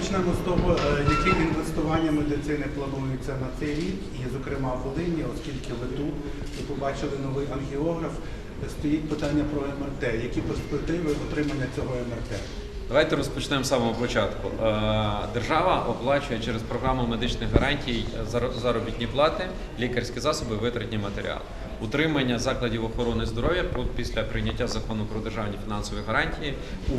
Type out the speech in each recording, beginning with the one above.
Розпочнемо з того, е, які інвестування медицини плануються на цей рік, і, зокрема, в Волині, оскільки ви тут, ви побачили новий ангіограф, стоїть питання про МРТ. Які перспективи отримання цього МРТ? Давайте розпочнемо з самого початку. Е, Держава оплачує через програму медичних гарантій заробітні плати, лікарські засоби, витратні матеріали. Утримання закладів охорони здоров'я після прийняття закону про державні фінансові гарантії е,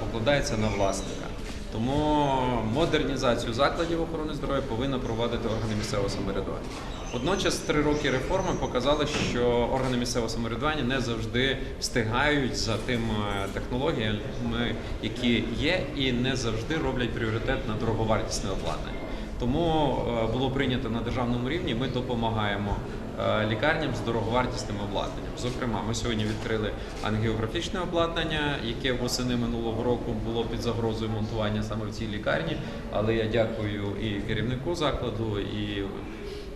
покладається на власника. Тому модернізацію закладів охорони здоров'я повинна проводити органи місцевого самоврядування. Водночас три роки реформи показали, що органи місцевого самоврядування не завжди встигають за тими технологіями, які є, і не завжди роблять пріоритет на дороговартісне обладнання. Тому е, було прийнято на державному рівні. Ми допомагаємо е, лікарням з дороговартісним обладнанням. Зокрема, ми сьогодні відкрили ангіографічне обладнання, яке восени минулого року було під загрозою монтування саме в цій лікарні. Але я дякую і керівнику закладу, і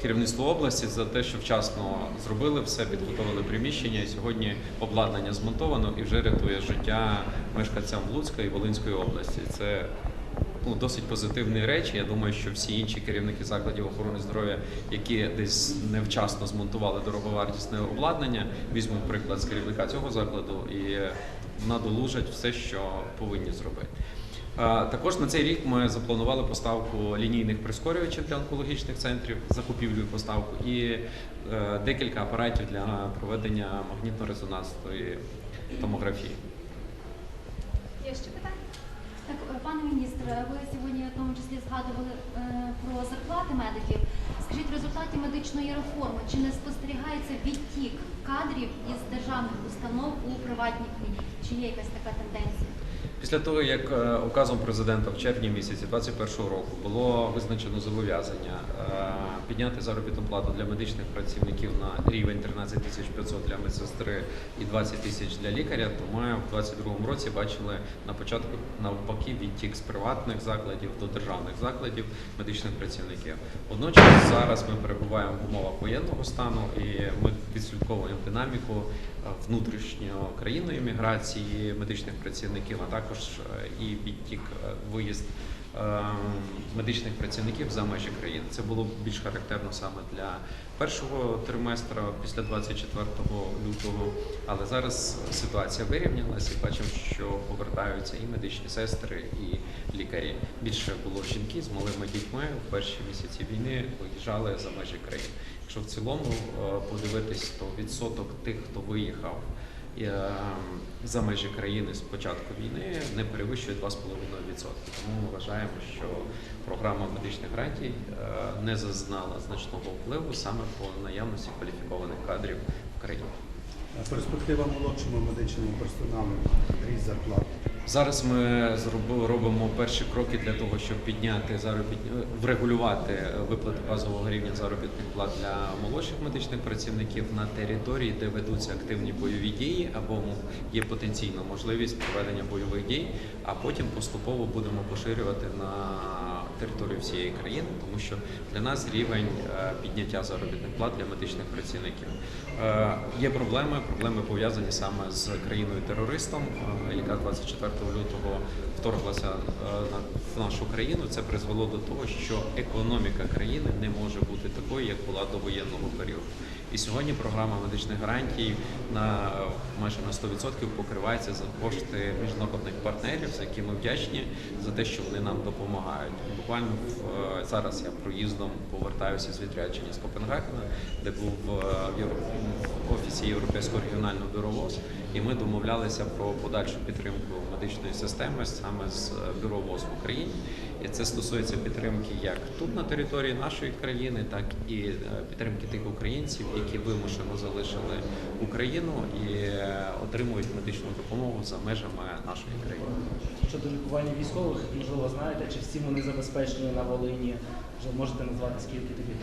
керівництву області за те, що вчасно зробили все, підготовили приміщення. І сьогодні обладнання змонтовано і вже рятує життя мешканцям Луцька і Волинської області. Це ну, досить позитивні речі. Я думаю, що всі інші керівники закладів охорони здоров'я, які десь невчасно змонтували дороговартісне обладнання, візьмуть приклад з керівника цього закладу і надолужать все, що повинні зробити. Також на цей рік ми запланували поставку лінійних прискорювачів для онкологічних центрів, закупівлю і поставку і е, декілька апаратів для проведення магнітно-резонансної томографії. Є ще питання? Так, е, пане міністре, ви сьогодні в тому числі згадували е, про зарплати медиків. Скажіть, в результаті медичної реформи чи не спостерігається відтік кадрів із державних установ у приватні клініки? Чи є якась така тенденція? Після того, як е, указом президента в червні місяці 2021 року було визначено зобов'язання е, підняти заробітну плату для медичних працівників на рівень 13 тисяч 500 для медсестри і 20 тисяч для лікаря, то ми в 2022 році бачили на початку навпаки відтік з приватних закладів до державних закладів медичних працівників. Водночас зараз ми перебуваємо в умовах воєнного стану і ми відслідковуємо динаміку е, внутрішньокраїнної міграції медичних працівників, а також е, і відтік е, виїзд медичних працівників за межі країни. Це було більш характерно саме для першого триместра після 24 лютого. Але зараз ситуація вирівнялася і бачимо, що повертаються і медичні сестри, і лікарі. Більше було жінки з малими дітьми в перші місяці війни виїжджали за межі країни. Якщо в цілому е, подивитись, то відсоток тих, хто виїхав е, за межі країни з початку війни, не перевищує 2,5%. Тому ми вважаємо, що програма медичних гарантій е, не зазнала значного впливу саме по наявності кваліфікованих кадрів в країні. Перспектива молодшому медичному персоналу, ріст зарплат. Зараз ми робимо перші кроки для того, щоб підняти заробітні врегулювати виплати базового рівня заробітних плат для молодших медичних працівників на території, де ведуться активні бойові дії, або є потенційна можливість проведення бойових дій, а потім поступово будемо поширювати на територію всієї країни, тому що для нас рівень е, підняття заробітних плат для медичних працівників. Е, Є проблеми, проблеми пов'язані саме з країною-терористом, е, яка 24 лютого вторглася е, в нашу країну. Це призвело до того, що економіка країни не може бути такою, як була до воєнного періоду. І сьогодні програма медичних гарантій на е, майже на 100% покривається за кошти міжнародних партнерів, за які ми вдячні за те, що вони нам допомагають. Буквально в- е, зараз я проїздом повертаюся з відрядження з Копенгагена, де був в офісі Європейського регіонального бюро ВОЗ, і ми домовлялися про подальшу підтримку медичної системи саме з е, бюро ВОЗ в Україні. І це стосується підтримки як тут на території нашої країни, так і е, підтримки тих українців, які вимушено залишили Україну і е, отримують медичну допомогу за межами нашої країни. Щодо лікування військових, можливо, знаєте, чи всі вони забезпечені на Волині? Вже можете назвати скільки таких?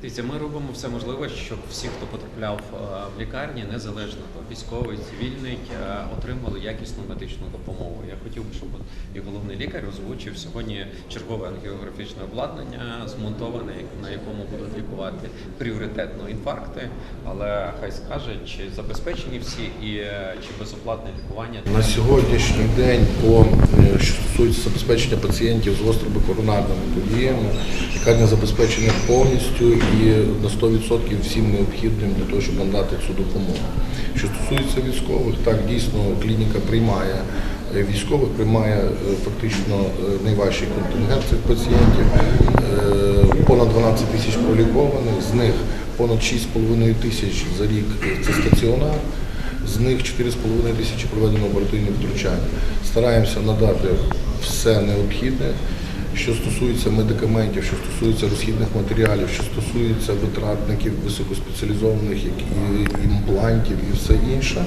Дивіться, ми робимо все можливе, щоб всі, хто потрапляв е, в лікарні, незалежно військовий, цивільний, е, отримали якісну медичну допомогу. Я хотів би, щоб і головний лікар озвучив сьогодні чергове ангіографічне обладнання змонтоване, на якому будуть лікувати пріоритетно інфаркти. Але хай скаже, чи забезпечені всі і е, чи безоплатне лікування На сьогоднішній день, по е, що стосується забезпечення пацієнтів з гостробикоронарними подіями, лікарня забезпечена повністю і на 100% всім необхідним для того, щоб надати цю допомогу. Що стосується військових, так дійсно клініка приймає військових, приймає е, фактично е, найважчий контингент цих пацієнтів. Е, Понад 12 тисяч пролікованих, з них понад 6,5 тисяч за рік це стаціонар. З них 4,5 тисячі проведено оперативні втручання. Стараємося надати все необхідне, що стосується медикаментів, що стосується розхідних матеріалів, що стосується витратників високоспеціалізованих, імплантів і все інше.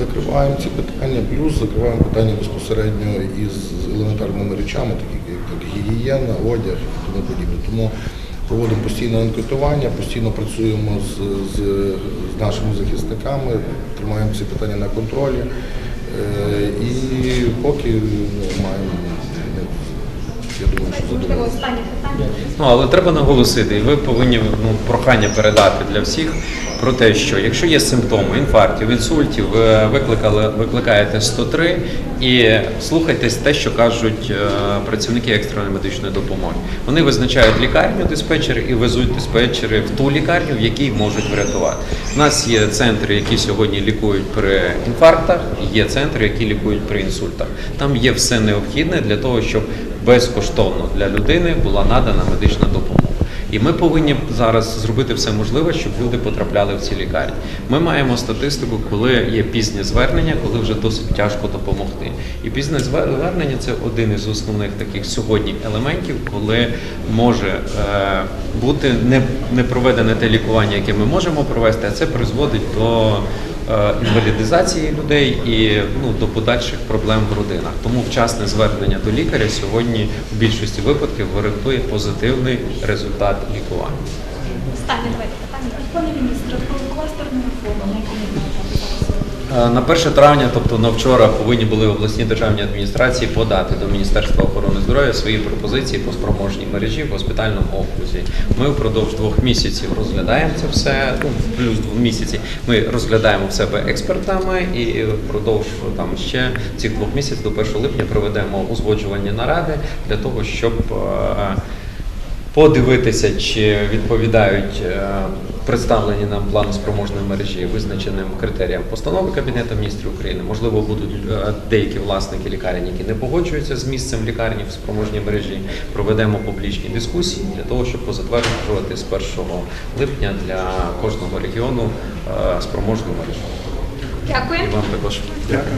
Закриваємо ці питання, плюс закриваємо питання безпосередньо із елементарними речами, такі як як гігієна, одяг і тому подібне. Тому Проводимо постійне анкетування, постійно працюємо з, з, з нашими захисниками, тримаємо ці питання на контролі. Е, і поки ну, маємо, я думаю, що задоволені. Ну, але треба наголосити, і ви повинні ну, прохання передати для всіх про те, що якщо є симптоми інфарктів, інсультів, ви викликали, викликаєте 103 і слухайтесь те, що кажуть е, працівники екстреної медичної допомоги. Вони визначають лікарню диспетчери і везуть диспетчери в ту лікарню, в якій можуть врятувати. У нас є центри, які сьогодні лікують при інфарктах, є центри, які лікують при інсультах. Там є все необхідне для того, щоб безкоштовно для людини була надана медична допомога. І ми повинні зараз зробити все можливе, щоб люди потрапляли в ці лікарні. Ми маємо статистику, коли є пізнє звернення, коли вже досить тяжко допомогти. І пізнє звер- звернення це один із основних таких сьогодні елементів, коли може е, бути не, не проведене те лікування, яке ми можемо провести, а це призводить до інвалідизації людей і ну, до подальших проблем в родинах. Тому вчасне звернення до лікаря сьогодні в більшості випадків гарантує позитивний результат лікування. Останнє давайте питання. Пане міністре, про кластерну реформу, Е, На 1 травня, тобто на вчора, повинні були обласні державні адміністрації подати до Міністерства охорони здоров'я свої пропозиції по спроможній мережі в госпітальному окрузі. Ми впродовж двох місяців розглядаємо це все. Ну плюс двох місяців ми розглядаємо в себе експертами і впродовж там ще цих двох місяців до 1 липня проведемо узгоджувальні наради для того, щоб е, подивитися, чи відповідають е, представлені нам плану спроможної мережі визначеним критеріям постанови Кабінету міністрів України. Можливо, будуть е, деякі власники лікарень, які не погоджуються з місцем лікарні в спроможній мережі. Проведемо публічні дискусії для того, щоб позатверджувати з 1 липня для кожного регіону е, спроможну мережу. Дякую. І вам також. Дякую.